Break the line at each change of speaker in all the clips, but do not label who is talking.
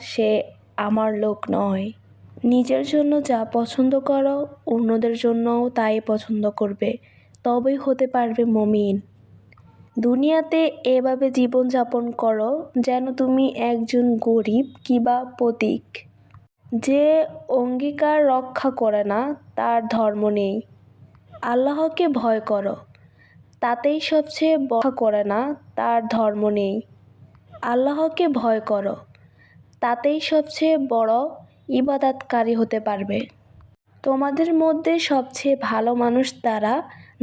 সে আমার লোক নয়। নিজের জন্য যা পছন্দ করো, অন্যদের জন্যও তাই পছন্দ করবে। তবেই হতে পারবে মমিন। দুনিয়াতে এভাবে জীবনযাপন করো যেন তুমি একজন গরিব কিবা প্রতীক যে অঙ্গীকার রক্ষা করে না, তার ধর্ম নেই। আল্লাহকে ভয় করো। তাতেই সবচেয়ে বড় করে না, তার ধর্ম নেই। আল্লাহকে ভয় করো। তাতেই সবচেয়ে বড় ইবাদাতকারী হতে পারবে। তোমাদের মধ্যে সবচেয়ে ভালো মানুষ তারা,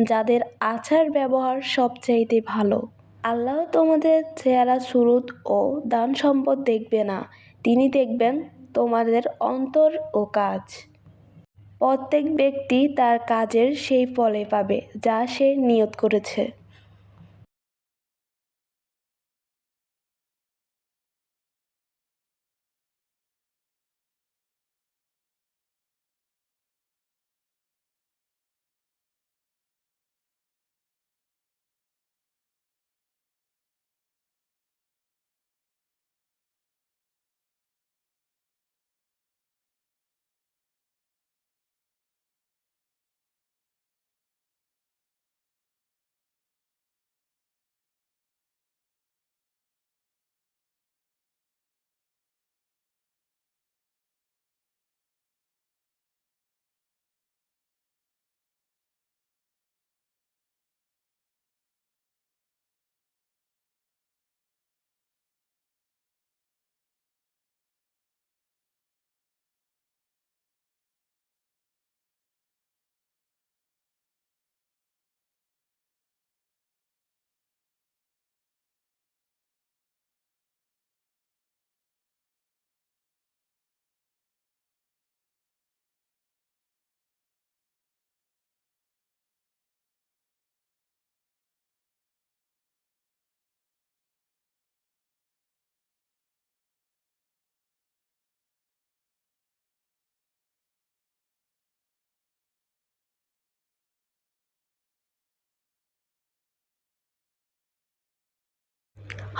যাদের আচার ব্যবহার সবচাইতে ভালো। আল্লাহ তোমাদের চেহারা, সুরুত ও দান সম্পদ দেখবে না। তিনি দেখবেন তোমাদের অন্তর ও কাজ। প্রত্যেক ব্যক্তি তার কাজের সেই ফলে পাবে, যা সে নিয়ত করেছে।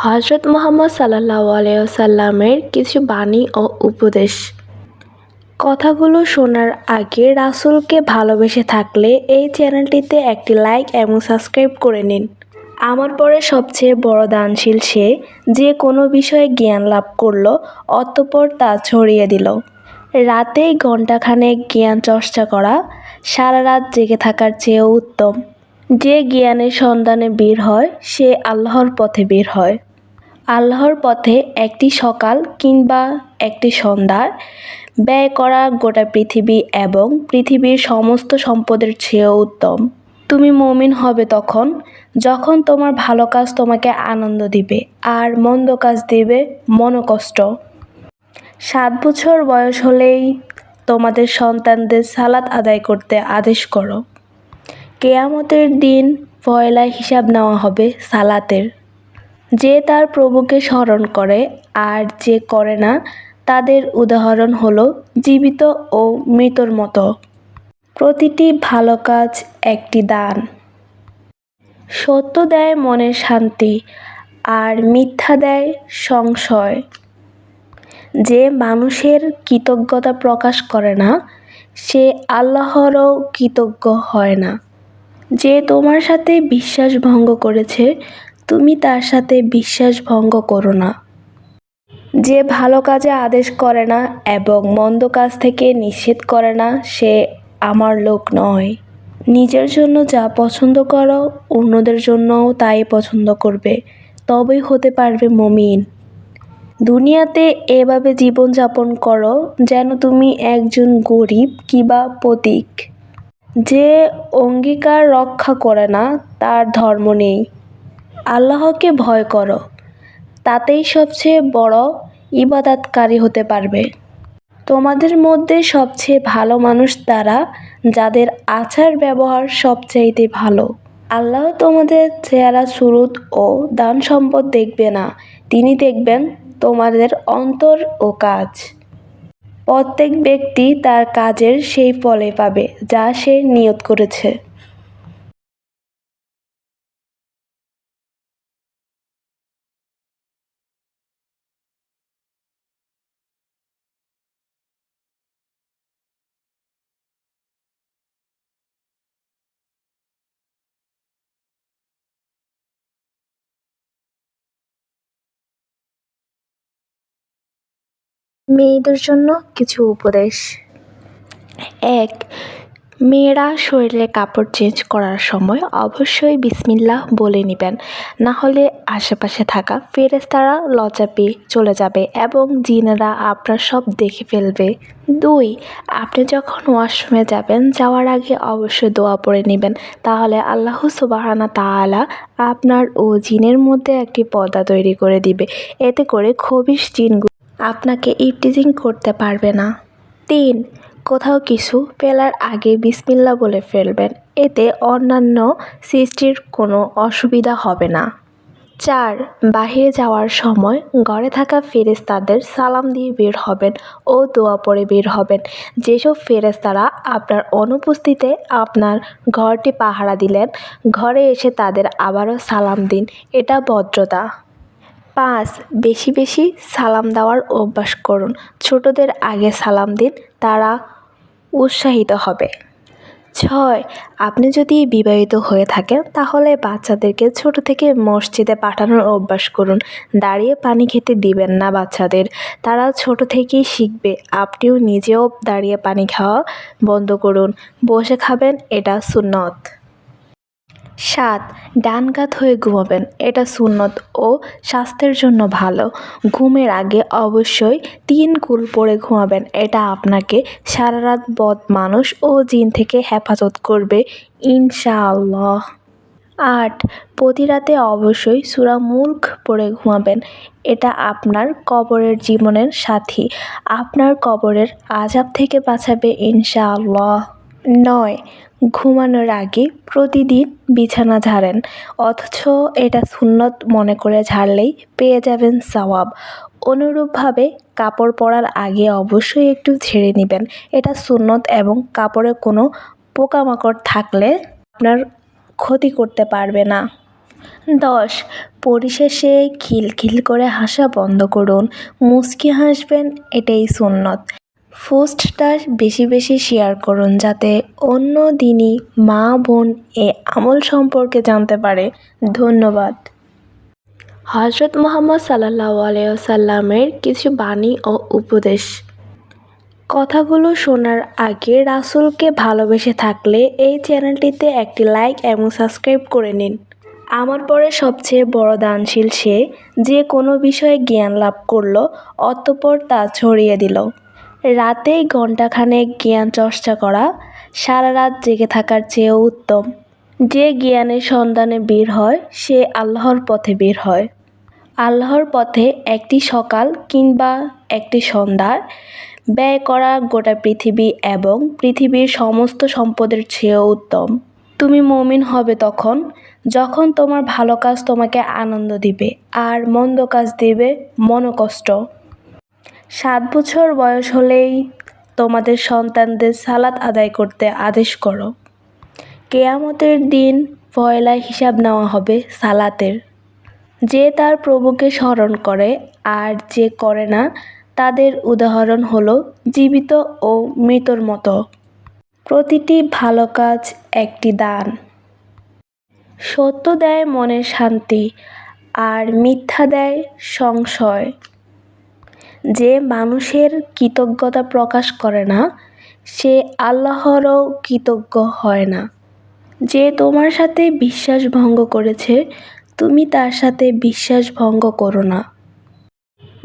হজরত মোহাম্মদ সাল্লাহ আলাইসাল্লামের কিছু বাণী ও উপদেশ। কথাগুলো শোনার আগে রাসুলকে ভালোবেসে থাকলে এই চ্যানেলটিতে একটি লাইক এবং সাবস্ক্রাইব করে নিন। আমার পরে সবচেয়ে বড় দানশীল সে যে কোনো বিষয়ে জ্ঞান লাভ করল, অতঃপর তা ছড়িয়ে দিল। রাতেই ঘণ্টাখানেক জ্ঞান চর্চা করা সারা রাত জেগে থাকার চেয়েও উত্তম। যে জ্ঞানের সন্ধানে বের হয়, সে আল্লাহর পথে বের হয়। আল্লাহর পথে একটি সকাল কিংবা একটি সন্ধ্যার ব্যয় করা গোটা পৃথিবী এবং পৃথিবীর সমস্ত সম্পদের চেয়েও উত্তম। তুমি মমিন হবে তখন, যখন তোমার ভালো কাজ তোমাকে আনন্দ দিবে আর মন্দ কাজ দিবে মনোকষ্ট। সাত বছর বয়স হলেই তোমাদের সন্তানদের সালাত আদায় করতে আদেশ করো। কেয়ামতের দিন পয়লা হিসাব নেওয়া হবে সালাতের। যে তার প্রভুকে স্মরণ করে আর যে করে না, তাদের উদাহরণ হলো জীবিত ও মৃতর মতো। প্রতিটি ভালো কাজ একটি দান। সত্য দেয় মনের শান্তি আর মিথ্যা দেয় সংশয়। যে মানুষের কৃতজ্ঞতা প্রকাশ করে না, সে আল্লাহরও কৃতজ্ঞ হয় না। যে তোমার সাথে বিশ্বাস ভঙ্গ করেছে, তুমি তার সাথে বিশ্বাস ভঙ্গ করো না। যে ভালো কাজে আদেশ করে না এবং মন্দ কাজ থেকে নিষেধ করে না, সে আমার লোক নয়। নিজের জন্য যা পছন্দ করো, অন্যদের জন্যও তাই পছন্দ করবে। তবেই হতে পারবে মমিন। দুনিয়াতে এভাবে জীবনযাপন করো যেন তুমি একজন গরিব কিবা পথিক। যে অঙ্গীকার রক্ষা করে না, তার ধর্ম নেই। আল্লাহকে ভয় করো, তাতেই সবচেয়ে বড় ইবাদাতকারী হতে পারবে। তোমাদের মধ্যে সবচেয়ে ভালো মানুষ তারা, যাদের আচার ব্যবহার সবচাইতে ভালো। আল্লাহ তোমাদের চেহারা, সুরুত ও দান সম্পদ দেখবে না। তিনি দেখবেন তোমাদের অন্তর ও কাজ। প্রত্যেক ব্যক্তি তার কাজের সেই ফলে পাবে যা সে নিয়ত করেছে। মেয়েদের জন্য কিছু উপদেশ। এক, মেয়েরা শরীরে কাপড় চেঞ্জ করার সময় অবশ্যই বিসমিল্লাহ বলে নেবেন। না হলে আশেপাশে থাকা ফেরেস্তারা লজ্জা পেয়ে চলে যাবে এবং জিনেরা আপনার সব দেখে ফেলবে। দুই, আপনি যখন ওয়াশরুমে যাবেন, যাওয়ার আগে অবশ্যই দোয়া পড়ে নেবেন। তাহলে আল্লাহ সুবাহানা তাআলা আপনার ও জিনের মধ্যে একটি পর্দা তৈরি করে দিবে। এতে করে খবিশ জিনগুলো আপনাকে ইপটিজিং করতে পারবে না। তিন, কোথাও কিছু ফেলার আগে বিসমিল্লা বলে ফেলবেন। এতে অন্যান্য সৃষ্টির কোনো অসুবিধা হবে না। চার, বাহিরে যাওয়ার সময় ঘরে থাকা ফেরেস্তাদের সালাম দিয়ে বের হবেন ও দোয়া পরে বের হবেন। যেসব ফেরেস্তারা আপনার অনুপস্থিতিতে আপনার ঘরটি পাহারা দিলেন, ঘরে এসে তাদের আবারও সালাম দিন। এটা ভদ্রতা। পাঁচ, বেশি বেশি সালাম দেওয়ার অভ্যাস করুন। ছোটদের আগে সালাম দিন, তারা উৎসাহিত হবে। ছয়, আপনি যদি বিবাহিত হয়ে থাকেন, তাহলে বাচ্চাদেরকে ছোট থেকে মসজিদে পাঠানোর অভ্যাস করুন। দাঁড়িয়ে পানি খেতে দিবেন না বাচ্চাদের। তারা ছোট থেকেই শিখবে। আপনিও নিজেও দাঁড়িয়ে পানি খাওয়া বন্ধ করুন। বসে খাবেন, এটা সুন্নত। সাত ডান কাত হয়ে ঘুমাবেন। এটা সুন্নত ও স্বাস্থ্যের জন্য ভালো। ঘুমের আগে অবশ্যই তিন কুল পরে ঘুমাবেন। এটা আপনাকে সারা রাত বদ মানুষ ও জিন থেকে হেফাজত করবে, ইনশাআল্লাহ। আট প্রতি রাতে অবশ্যই সুরা মুল্ক পড়ে ঘুমাবেন। এটা আপনার কবরের জীবনের সাথী। আপনার কবরের আজাব থেকে বাঁচাবে, ইনশাআল্লাহ। নয়। ঘুমানোর আগে প্রতিদিন বিছানা ঝাড়েন। অথচ এটা সুন্নত মনে করে ঝাড়লেই পেয়ে যাবেন সওয়াব। অনুরূপভাবে কাপড় পরার আগে অবশ্যই একটু ঝেড়ে নেবেন। এটা সুন্নত এবং কাপড়ে কোনো পোকামাকড় থাকলে আপনার ক্ষতি করতে পারবে না। দশ। পরিশেষে খিলখিল করে হাসা বন্ধ করুন। মুচকি হাসবেন, এটাই সুন্নত। পোস্টটা বেশি বেশি শেয়ার করুন যাতে অন্য দিনই মা, বোন এ আমল সম্পর্কে জানতে পারে। ধন্যবাদ। হজরত মোহাম্মদ সাল্লাহ আলাইসাল্লামের কিছু বাণী ও উপদেশ। কথাগুলো শোনার আগে রাসুলকে ভালোবেসে থাকলে এই চ্যানেলটিতে একটি লাইক এবং সাবস্ক্রাইব করে নিন। আমার পরে সবচেয়ে বড় দানশীল সে যে কোনো বিষয়ে জ্ঞান লাভ করল, অতঃপর তা ছড়িয়ে দিল। রাতেই ঘণ্টাখানেক জ্ঞান চর্চা করা, সারা রাত জেগে থাকার চেয়েও উত্তম। যে জ্ঞানের সন্ধানে বের হয়, সে আল্লাহর পথে বের হয়। আল্লাহর পথে একটি সকাল কিংবা একটি সন্ধ্যার ব্যয় করা গোটা পৃথিবী এবং পৃথিবীর সমস্ত সম্পদের চেয়েও উত্তম। তুমি মমিন হবে তখন, যখন তোমার ভালো কাজ তোমাকে আনন্দ দিবে, আর মন্দ কাজ দিবে মনোকষ্ট। সাত বছর বয়স হলেই তোমাদের সন্তানদের সালাত আদায় করতে আদেশ করো। কেয়ামতের দিন পয়লা হিসাব নেওয়া হবে সালাতের। যে তার প্রভুকে স্মরণ করে আর যে করে না, তাদের উদাহরণ হলো জীবিত ও মৃতর মতো। প্রতিটি ভালো কাজ একটি দান। সত্য দেয় মনের শান্তি, আর মিথ্যা দেয় সংশয়। যে মানুষের কৃতজ্ঞতা প্রকাশ করে না, সে আল্লাহরও কৃতজ্ঞ হয় না। যে তোমার সাথে বিশ্বাস ভঙ্গ করেছে, তুমি তার সাথে বিশ্বাস ভঙ্গ করো না।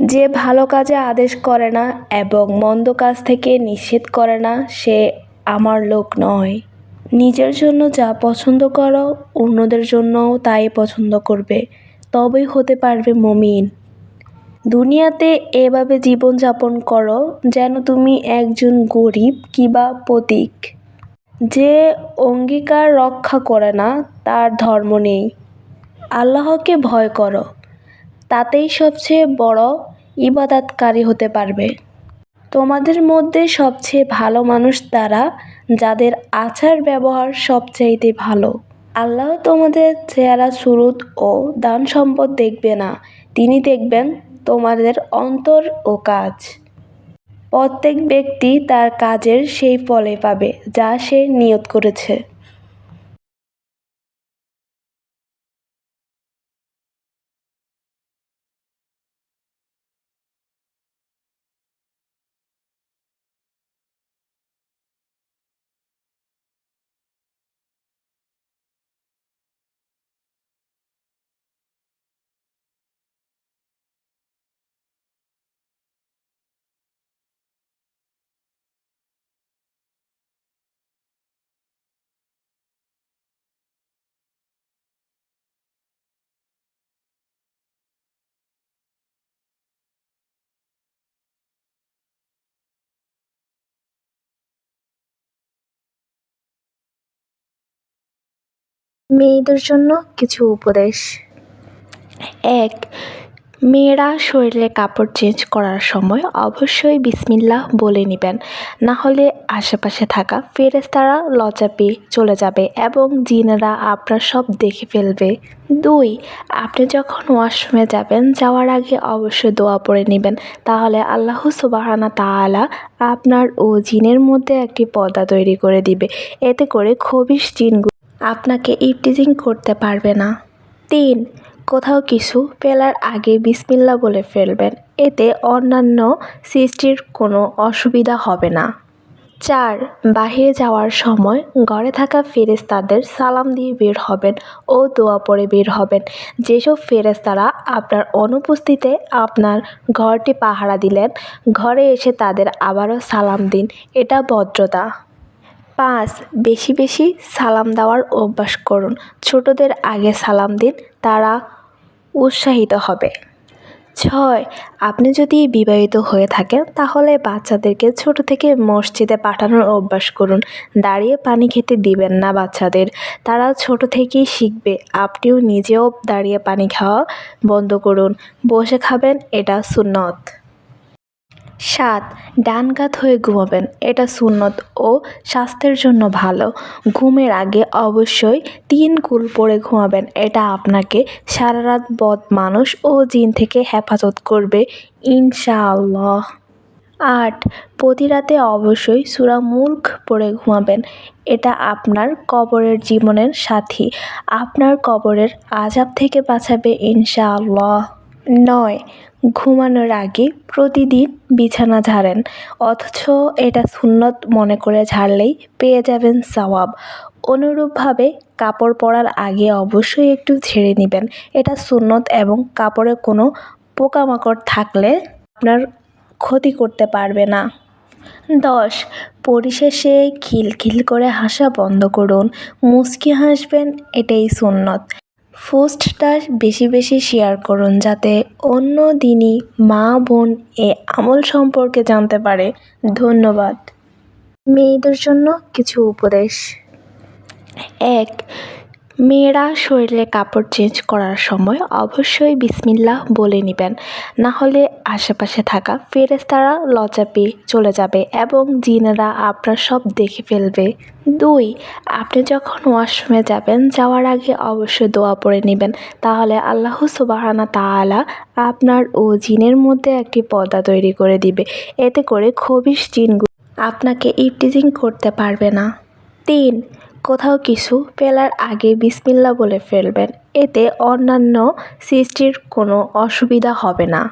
যে ভালো কাজে আদেশ করে না এবং মন্দ কাজ থেকে নিষেধ করে না, সে আমার লোক নয়। নিজের জন্য যা পছন্দ করো, অন্যদের জন্যও তাই পছন্দ করবে। তবেই হতে পারবে মমিন। দুনিয়াতে এভাবে জীবনযাপন করো যেন তুমি একজন গরিব কিবা প্রতীক যে অঙ্গীকার রক্ষা করে না, তার ধর্ম নেই। আল্লাহকে ভয় করো, তাতেই সবচেয়ে বড় ইবাদাতকারী হতে পারবে। তোমাদের মধ্যে সবচেয়ে ভালো মানুষ তারা, যাদের আচার ব্যবহার সবচাইতে ভালো। আল্লাহ তোমাদের চেহারা সুরুত ও দান সম্পদ দেখবে না, তিনি দেখবেন তোমাদের অন্তর ও কাজ। প্রত্যেক ব্যক্তি তার কাজের সেই ফলে পাবে, যা সে নিয়ত করেছে। মেয়েদের জন্য কিছু উপদেশ। এক, মেয়েরা শরীরে কাপড় চেঞ্জ করার সময় অবশ্যই বিসমিল্লাহ বলে নেবেন। না হলে আশেপাশে থাকা ফেরেশতারা লজ্জা পেয়ে চলে যাবে এবং জিনেরা আপনার সব দেখে ফেলবে। দুই, আপনি যখন ওয়াশরুমে যাবেন, যাওয়ার আগে অবশ্যই দোয়া পড়ে নেবেন। তাহলে আল্লাহ সুবাহানা তাআলা আপনার ও জিনের মধ্যে একটি পর্দা তৈরি করে দিবে। এতে করে খবিশ জিনগুলো আপনাকে ইপটিজিং করতে পারবে না। তিন, কোথাও কিছু ফেলার আগে বিসমিল্লা বলে ফেলবেন। এতে অন্যান্য সৃষ্টির কোনো অসুবিধা হবে না। চার, বাহিরে যাওয়ার সময় ঘরে থাকা ফেরেশতাদের সালাম দিয়ে বের হবেন ও দোয়া পরে বের হবেন। যেসব ফেরেশতারা আপনার অনুপস্থিতিতে আপনার ঘরটি পাহারা দিলেন, ঘরে এসে তাদের আবারও সালাম দিন। এটা ভদ্রতা। পাঁচ, বেশি বেশি সালাম দেওয়ার অভ্যাস করুন। ছোটদের আগে সালাম দিন, তারা উৎসাহিত হবে। ছয়, আপনি যদি বিবাহিত হয়ে থাকেন, তাহলে বাচ্চাদেরকে ছোট থেকে মসজিদে পাঠানোর অভ্যাস করুন। দাঁড়িয়ে পানি খেতে দিবেন না বাচ্চাদের। তারা ছোট থেকেই শিখবে। আপনিও নিজেও দাঁড়িয়ে পানি খাওয়া বন্ধ করুন। বসে খাবেন, এটা সুন্নত। সাত ডান কাত হয়ে ঘুমাবেন, এটা সুন্নত ও স্বাস্থ্যের জন্য ভালো। ঘুমের আগে অবশ্যই তিন কুল পরে ঘুমাবেন, এটা আপনাকে সারা রাত বদ মানুষ ও জিন থেকে হেফাজত করবে, ইনশাআল্লাহ। আট, প্রতি রাতে অবশ্যই সুরা মুল্ক পড়ে ঘুমাবেন, এটা আপনার কবরের জীবনের সাথী, আপনার কবরের আজাব থেকে বাঁচাবে, ইনশাআল্লাহ। নয় ঘুমানোর আগে প্রতিদিন বিছানা ঝাড়েন, অথচ এটা সুন্নত মনে করে ঝাড়লেই পেয়ে যাবেন সওয়াব। অনুরূপভাবে কাপড় পরার আগে অবশ্যই একটু ঝেড়ে নেবেন। এটা সুন্নত এবং কাপড়ে কোনো পোকামাকড় থাকলে আপনার ক্ষতি করতে পারবে না। দশ, পরিশেষে খিলখিল করে হাসা বন্ধ করুন। মুচকি হাসবেন, এটাই সুন্নত। পোস্টটা বেশি বেশি শেয়ার করুন যাতে অন্য দিনই মা বোন এ আমল সম্পর্কে জানতে পারে। ধন্যবাদ। মেয়েদের জন্য কিছু উপদেশ। এক মেয়েরা শরীরে কাপড় চেঞ্জ করার সময় অবশ্যই বিসমিল্লাহ বলে নেবেন। না হলে আশেপাশে থাকা ফেরেস্তারা লজ্জা পেয়ে চলে যাবে এবং জিনেরা আপনার সব দেখে ফেলবে। দুই, আপনি যখন ওয়াশরুমে যাবেন, যাওয়ার আগে অবশ্যই দোয়া পড়ে নেবেন। তাহলে আল্লাহ সুবাহানা তাআলা আপনার ও জিনের মধ্যে একটি পর্দা তৈরি করে দিবে। এতে করে খবিশ জিনগুলো আপনাকে ইপটিজিং করতে পারবে না। তিন কোথাও কিছু ফেলার আগে বিসমিল্লা বলে ফেলবেন, এতে অন্যান্য সৃষ্টির কোনো অসুবিধা হবে না।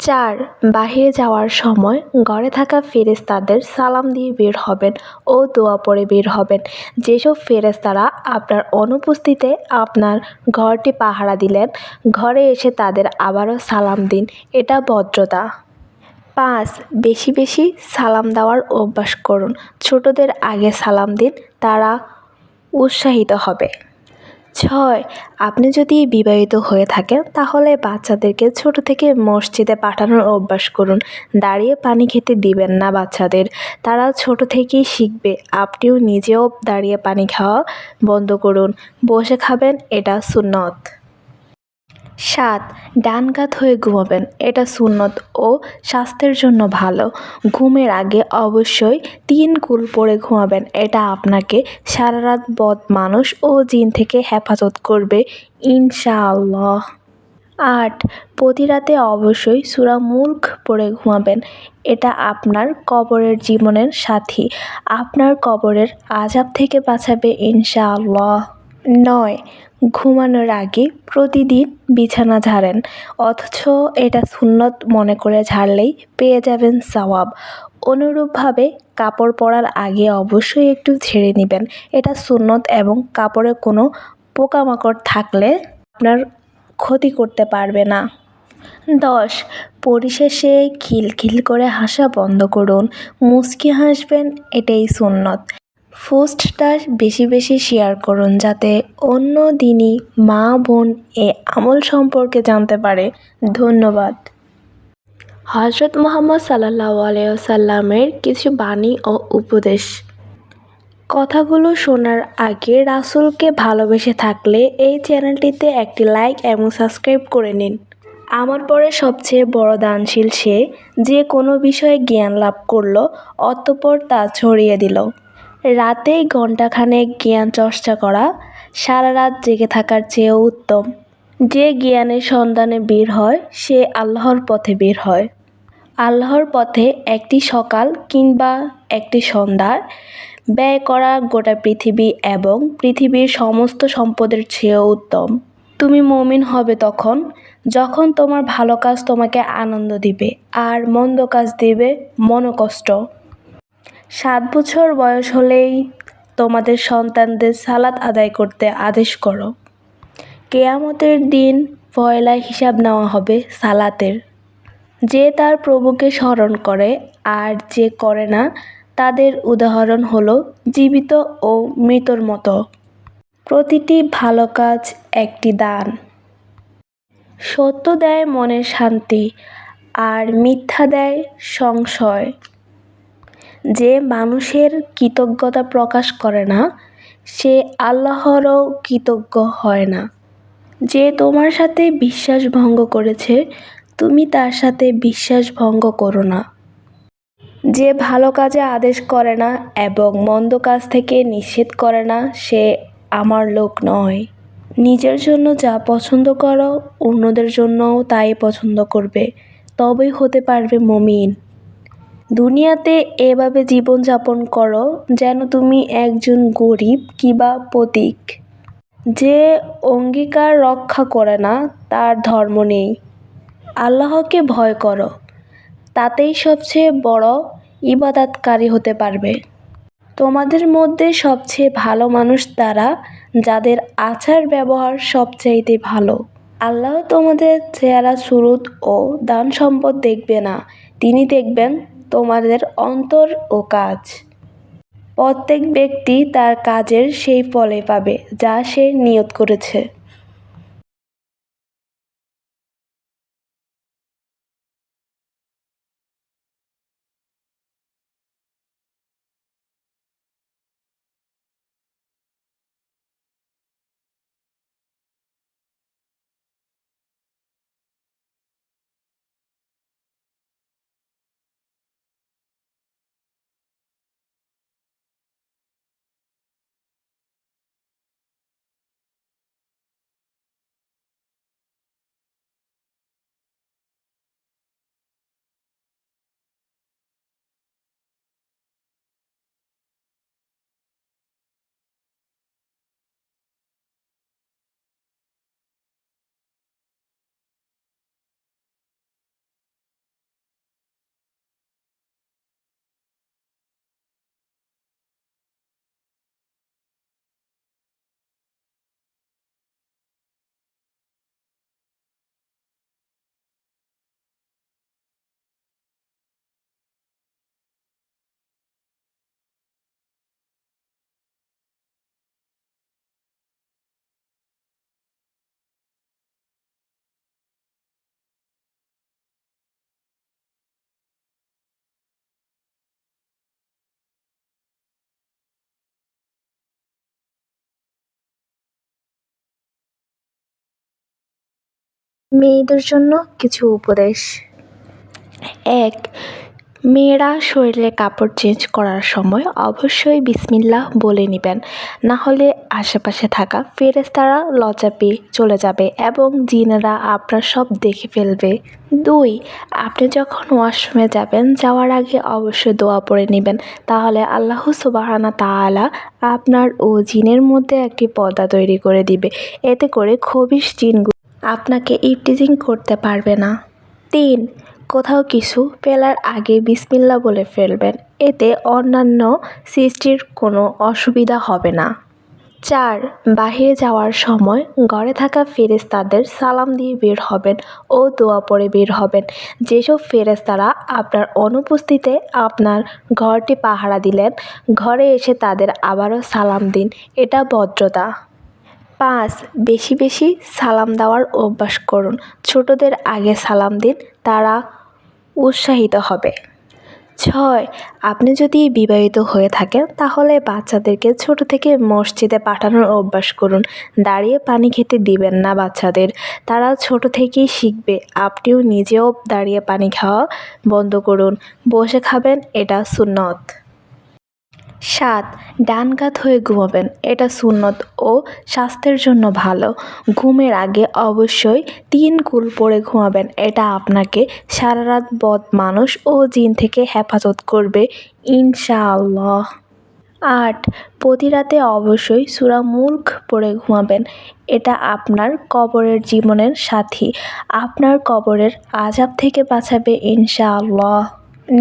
চার, বাহিরে যাওয়ার সময় ঘরে থাকা ফেরেশতাদের সালাম দিয়ে বের হবেন ও দোয়া পরে বের হবেন। যেসব ফেরেশতারা আপনার অনুপস্থিতিতে আপনার ঘরটি পাহারা দিলেন, ঘরে এসে তাদের আবারও সালাম দিন, এটা ভদ্রতা। পাঁচ, বেশি বেশি সালাম দেওয়ার অভ্যাস করুন। ছোটদের আগে সালাম দিন, তারা উৎসাহিত হবে। ছয়, আপনি যদি বিবাহিত হয়ে থাকেন, তাহলে বাচ্চাদেরকে ছোট থেকে মসজিদে পাঠানোর অভ্যাস করুন। দাঁড়িয়ে পানি খেতে দিবেন না বাচ্চাদের। তারা ছোট থেকেই শিখবে। আপনিও নিজেও দাঁড়িয়ে পানি খাওয়া বন্ধ করুন। বসে খাবেন, এটা সুন্নত। সাত ডান কাত হয়ে ঘুমাবেন। এটা সুন্নত ও স্বাস্থ্যের জন্য ভালো। ঘুমের আগে অবশ্যই তিন কুল পরে ঘুমাবেন। এটা আপনাকে সারা রাত বদ মানুষ ও জিন থেকে হেফাজত করবে, ইনশাআল্লাহ। আট, প্রতি রাতে অবশ্যই সুরা মুল্ক পড়ে ঘুমাবেন। এটা আপনার কবরের জীবনের সাথী। আপনার কবরের আজাব থেকে বাঁচাবে, ইনশাআল্লাহ। নয়। ঘুমানোর আগে প্রতিদিন বিছানা ঝাড়েন। অথচ এটা সুন্নত মনে করে ঝাড়লেই পেয়ে যাবেন সওয়াব। অনুরূপভাবে কাপড় পরার আগে অবশ্যই একটু ঝেড়ে নেবেন। এটা সুন্নত এবং কাপড়ে কোনো পোকামাকড় থাকলে আপনার ক্ষতি করতে পারবে না। দশ। পরিশেষে খিলখিল করে হাসা বন্ধ করুন। মুচকি হাসবেন, এটাই সুন্নত। পোস্টটা বেশি বেশি শেয়ার করুন যাতে অন্য দিনই মা, বোন এ আমল সম্পর্কে জানতে পারে। ধন্যবাদ। হজরত মোহাম্মদ সাল্লাহ আলাইসাল্লামের কিছু বাণী ও উপদেশ। কথাগুলো শোনার আগে রাসূলকে ভালোবেসে থাকলে এই চ্যানেলটিতে একটি লাইক এবং সাবস্ক্রাইব করে নিন। আমার পরে সবচেয়ে বড় দানশীল সে যে কোনো বিষয়ে জ্ঞান লাভ করল, অতঃপর তা ছড়িয়ে দিল। রাতেই ঘণ্টাখানেক জ্ঞান চর্চা করা সারা রাত জেগে থাকার চেয়েও উত্তম। যে জ্ঞানের সন্ধানে বের হয়, সে আল্লাহর পথে বের হয়। আল্লাহর পথে একটি সকাল কিংবা একটি সন্ধ্যায় ব্যয় করা গোটা পৃথিবী এবং পৃথিবীর সমস্ত সম্পদের চেয়েও উত্তম। তুমি মমিন হবে তখন, যখন তোমার ভালো কাজ তোমাকে আনন্দ দিবে, আর মন্দ কাজ দিবে মনোকষ্ট। সাত বছর বয়স হলেই তোমাদের সন্তানদের সালাত আদায় করতে আদেশ করো। কেয়ামতের দিন পয়লা হিসাব নেওয়া হবে সালাতের। যে তার প্রভুকে স্মরণ করে আর যে করে না, তাদের উদাহরণ হলো জীবিত ও মৃতর মতো। প্রতিটি ভালো কাজ একটি দান। সত্য দেয় মনের শান্তি, আর মিথ্যা দেয় সংশয়। যে মানুষের কৃতজ্ঞতা প্রকাশ করে না, সে আল্লাহরও কৃতজ্ঞ হয় না। যে তোমার সাথে বিশ্বাস ভঙ্গ করেছে, তুমি তার সাথে বিশ্বাস ভঙ্গ করো না। যে ভালো কাজে আদেশ করে না এবং মন্দ কাজ থেকে নিষেধ করে না, সে আমার লোক নয়। নিজের জন্য যা পছন্দ করো, অন্যদের জন্যও তাই পছন্দ করবে। তবেই হতে পারবে মমিন। দুনিয়াতে এভাবে জীবনযাপন করো যেন তুমি একজন গরিব কিবা পথিক। যে অঙ্গীকার রক্ষা করে না, তার ধর্ম নেই। আল্লাহকে ভয় করো, তাতেই সবচেয়ে বড় ইবাদাতকারী হতে পারবে। তোমাদের মধ্যে সবচেয়ে ভালো মানুষ তারা, যাদের আচার ব্যবহার সবচাইতে ভালো। আল্লাহ তোমাদের চেহারা সুরুত ও দান সম্পদ দেখবে না, তিনি দেখবেন তোমাদের অন্তর ও কাজ। প্রত্যেক ব্যক্তি তার কাজের সেই ফলে পাবে, যা সে নিয়ত করেছে। মেয়েদের জন্য কিছু উপদেশ। এক, মেয়েরা শরীরে কাপড় চেঞ্জ করার সময় অবশ্যই বিসমিল্লাহ বলে নেবেন। না হলে আশেপাশে থাকা ফেরেস্তারা লজ্জা পেয়ে চলে যাবে এবং জিনেরা আপনার সব দেখে ফেলবে। দুই, আপনি যখন ওয়াশরুমে যাবেন, যাওয়ার আগে অবশ্যই দোয়া পড়ে নেবেন। তাহলে আল্লাহ সুবাহানা তাআলা আপনার ও জিনের মধ্যে একটি পর্দা তৈরি করে দিবে। এতে করে খবিশ জিনগুলো আপনাকে ইপটিজিং করতে পারবে না। তিন, কোথাও কিছু ফেলার আগে বিসমিল্লা বলে ফেলবেন। এতে অন্যান্য সৃষ্টির কোনো অসুবিধা হবে না। চার, বাহিরে যাওয়ার সময় ঘরে থাকা ফেরেস্তাদের সালাম দিয়ে বের হবেন ও দোয়া পরে বের হবেন। যেসব ফেরেস্তারা আপনার অনুপস্থিতিতে আপনার ঘরটি পাহারা দিলেন, ঘরে এসে তাদের আবারও সালাম দিন। এটা ভদ্রতা। পাঁচ, বেশি বেশি সালাম দেওয়ার অভ্যাস করুন। ছোটদের আগে সালাম দিন, তারা উৎসাহিত হবে। ছয়, আপনি যদি বিবাহিত হয়ে থাকেন, তাহলে বাচ্চাদেরকে ছোট থেকে মসজিদে পাঠানোর অভ্যাস করুন। দাঁড়িয়ে পানি খেতে দিবেন না বাচ্চাদের। তারা ছোট থেকেই শিখবে। আপনিও নিজেও দাঁড়িয়ে পানি খাওয়া বন্ধ করুন। বসে খাবেন, এটা সুন্নত। সাত ডান কাত হয়ে ঘুমাবেন, এটা সুন্নত ও স্বাস্থ্যের জন্য ভালো। ঘুমের আগে অবশ্যই তিন কুল পরে ঘুমাবেন, এটা আপনাকে সারা রাত বদ মানুষ ও জিন থেকে হেফাজত করবে, ইনশাআল্লাহ। আট, প্রতি রাতে অবশ্যই সুরা মুল্ক পড়ে ঘুমাবেন, এটা আপনার কবরের জীবনের সাথী, আপনার কবরের আজাব থেকে বাঁচাবে, ইনশাআল্লাহ।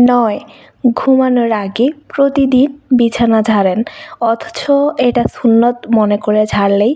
নয় ঘুমানোর আগে প্রতিদিন বিছানা ঝাড়েন। অথচ এটা সুন্নত মনে করে ঝাড়লেই